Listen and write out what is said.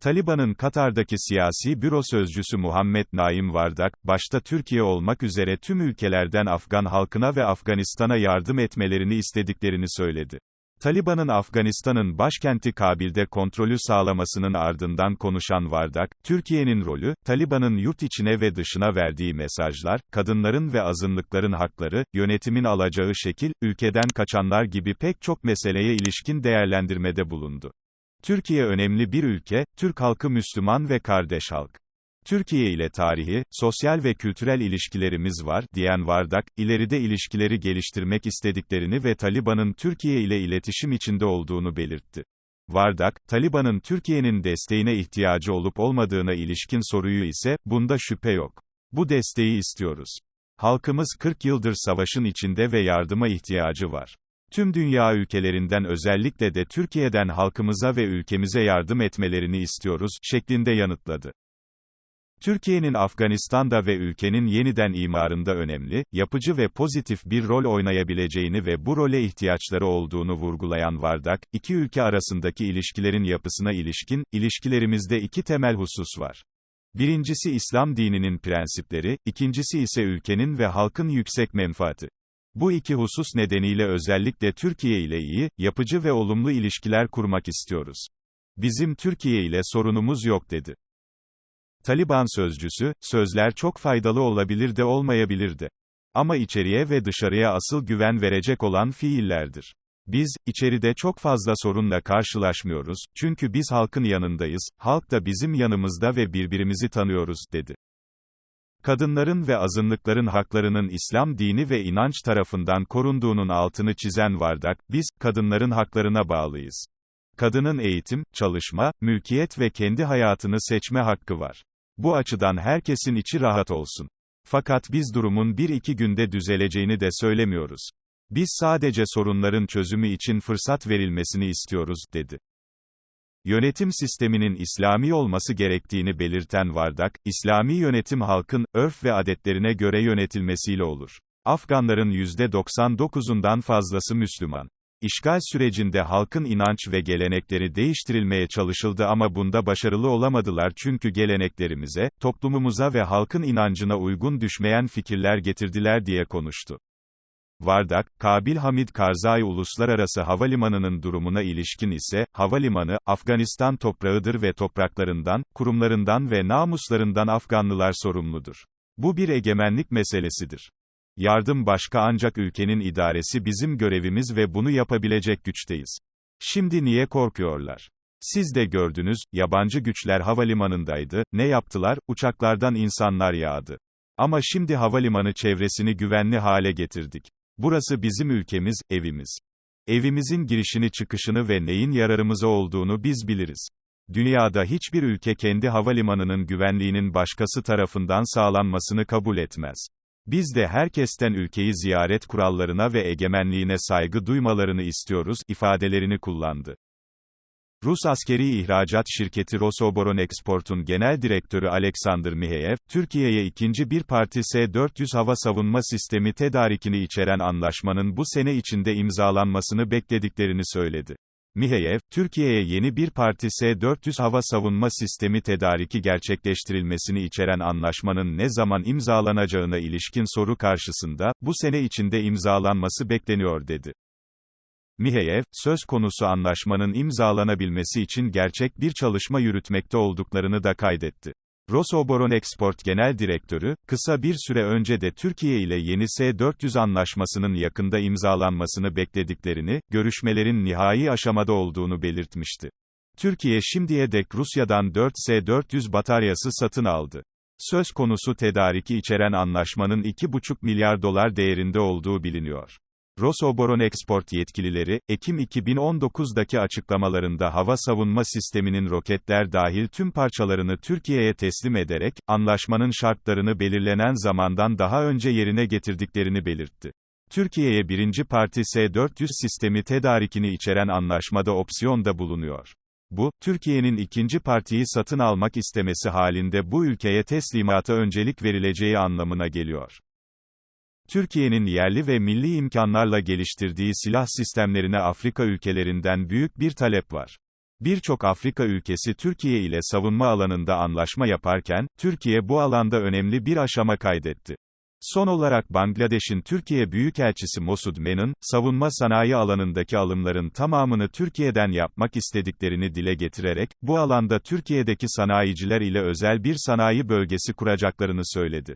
Taliban'ın Katar'daki siyasi büro sözcüsü Muhammed Naim Vardak, başta Türkiye olmak üzere tüm ülkelerden Afgan halkına ve Afganistan'a yardım etmelerini istediklerini söyledi. Taliban'ın Afganistan'ın başkenti Kabil'de kontrolü sağlamasının ardından konuşan Vardak, Türkiye'nin rolü, Taliban'ın yurt içine ve dışına verdiği mesajlar, kadınların ve azınlıkların hakları, yönetimin alacağı şekil, ülkeden kaçanlar gibi pek çok meseleye ilişkin değerlendirmede bulundu. Türkiye önemli bir ülke, Türk halkı Müslüman ve kardeş halk. Türkiye ile tarihi, sosyal ve kültürel ilişkilerimiz var, diyen Vardak, ileride ilişkileri geliştirmek istediklerini ve Taliban'ın Türkiye ile iletişim içinde olduğunu belirtti. Vardak, Taliban'ın Türkiye'nin desteğine ihtiyacı olup olmadığına ilişkin soruyu ise, bunda şüphe yok. Bu desteği istiyoruz. Halkımız 40 yıldır savaşın içinde ve yardıma ihtiyacı var. Tüm dünya ülkelerinden özellikle de Türkiye'den halkımıza ve ülkemize yardım etmelerini istiyoruz, şeklinde yanıtladı. Türkiye'nin Afganistan'da ve ülkenin yeniden imarında önemli, yapıcı ve pozitif bir rol oynayabileceğini ve bu role ihtiyaçları olduğunu vurgulayan Vardak, iki ülke arasındaki ilişkilerin yapısına ilişkin, ilişkilerimizde iki temel husus var. Birincisi İslam dininin prensipleri, ikincisi ise ülkenin ve halkın yüksek menfaati. Bu iki husus nedeniyle özellikle Türkiye ile iyi, yapıcı ve olumlu ilişkiler kurmak istiyoruz. Bizim Türkiye ile sorunumuz yok dedi. Taliban sözcüsü, sözler çok faydalı olabilir de olmayabilir de. Ama içeriye ve dışarıya asıl güven verecek olan fiillerdir. Biz, içeride çok fazla sorunla karşılaşmıyoruz, çünkü biz halkın yanındayız, halk da bizim yanımızda ve birbirimizi tanıyoruz, dedi. Kadınların ve azınlıkların haklarının İslam dini ve inanç tarafından korunduğunun altını çizen Vardak, biz, kadınların haklarına bağlıyız. Kadının eğitim, çalışma, mülkiyet ve kendi hayatını seçme hakkı var. Bu açıdan herkesin içi rahat olsun. Fakat biz durumun bir iki günde düzeleceğini de söylemiyoruz. Biz sadece sorunların çözümü için fırsat verilmesini istiyoruz, dedi. Yönetim sisteminin İslami olması gerektiğini belirten Vardak, İslami yönetim halkın, örf ve adetlerine göre yönetilmesiyle olur. Afganların %99'undan fazlası Müslüman. İşgal sürecinde halkın inanç ve gelenekleri değiştirilmeye çalışıldı ama bunda başarılı olamadılar çünkü geleneklerimize, toplumumuza ve halkın inancına uygun düşmeyen fikirler getirdiler diye konuştu. Vardak, Kabil Hamid Karzai Uluslararası Havalimanı'nın durumuna ilişkin ise, havalimanı, Afganistan toprağıdır ve topraklarından, kurumlarından ve namuslarından Afganlılar sorumludur. Bu bir egemenlik meselesidir. Yardım başka ancak ülkenin idaresi bizim görevimiz ve bunu yapabilecek güçteyiz. Şimdi niye korkuyorlar? Siz de gördünüz, yabancı güçler havalimanındaydı, ne yaptılar, uçaklardan insanlar yağdı. Ama şimdi havalimanı çevresini güvenli hale getirdik. Burası bizim ülkemiz, evimiz. Evimizin girişini çıkışını ve neyin yararımıza olduğunu biz biliriz. Dünyada hiçbir ülke kendi havalimanının güvenliğinin başkası tarafından sağlanmasını kabul etmez. Biz de herkesten ülkeyi ziyaret kurallarına ve egemenliğine saygı duymalarını istiyoruz, ifadelerini kullandı. Rus askeri ihracat şirketi Rosoboronexport'un genel direktörü Alexander Miheyev, Türkiye'ye ikinci bir parti S-400 hava savunma sistemi tedarikini içeren anlaşmanın bu sene içinde imzalanmasını beklediklerini söyledi. Miheyev, Türkiye'ye yeni bir parti S-400 hava savunma sistemi tedariki gerçekleştirilmesini içeren anlaşmanın ne zaman imzalanacağına ilişkin soru karşısında, bu sene içinde imzalanması bekleniyor dedi. Miheyev, söz konusu anlaşmanın imzalanabilmesi için gerçek bir çalışma yürütmekte olduklarını da kaydetti. Rosoboronexport Genel Direktörü, kısa bir süre önce de Türkiye ile yeni S-400 anlaşmasının yakında imzalanmasını beklediklerini, görüşmelerin nihai aşamada olduğunu belirtmişti. Türkiye şimdiye dek Rusya'dan 4 S-400 bataryası satın aldı. Söz konusu tedariki içeren anlaşmanın 2,5 milyar dolar değerinde olduğu biliniyor. Rosoboronexport yetkilileri, Ekim 2019'daki açıklamalarında hava savunma sisteminin roketler dahil tüm parçalarını Türkiye'ye teslim ederek, anlaşmanın şartlarını belirlenen zamandan daha önce yerine getirdiklerini belirtti. Türkiye'ye birinci parti S-400 sistemi tedarikini içeren anlaşmada opsiyon da bulunuyor. Bu, Türkiye'nin ikinci partiyi satın almak istemesi halinde bu ülkeye teslimata öncelik verileceği anlamına geliyor. Türkiye'nin yerli ve milli imkanlarla geliştirdiği silah sistemlerine Afrika ülkelerinden büyük bir talep var. Birçok Afrika ülkesi Türkiye ile savunma alanında anlaşma yaparken, Türkiye bu alanda önemli bir aşama kaydetti. Son olarak Bangladeş'in Türkiye Büyükelçisi Mosud Menon, savunma sanayi alanındaki alımların tamamını Türkiye'den yapmak istediklerini dile getirerek, bu alanda Türkiye'deki sanayiciler ile özel bir sanayi bölgesi kuracaklarını söyledi.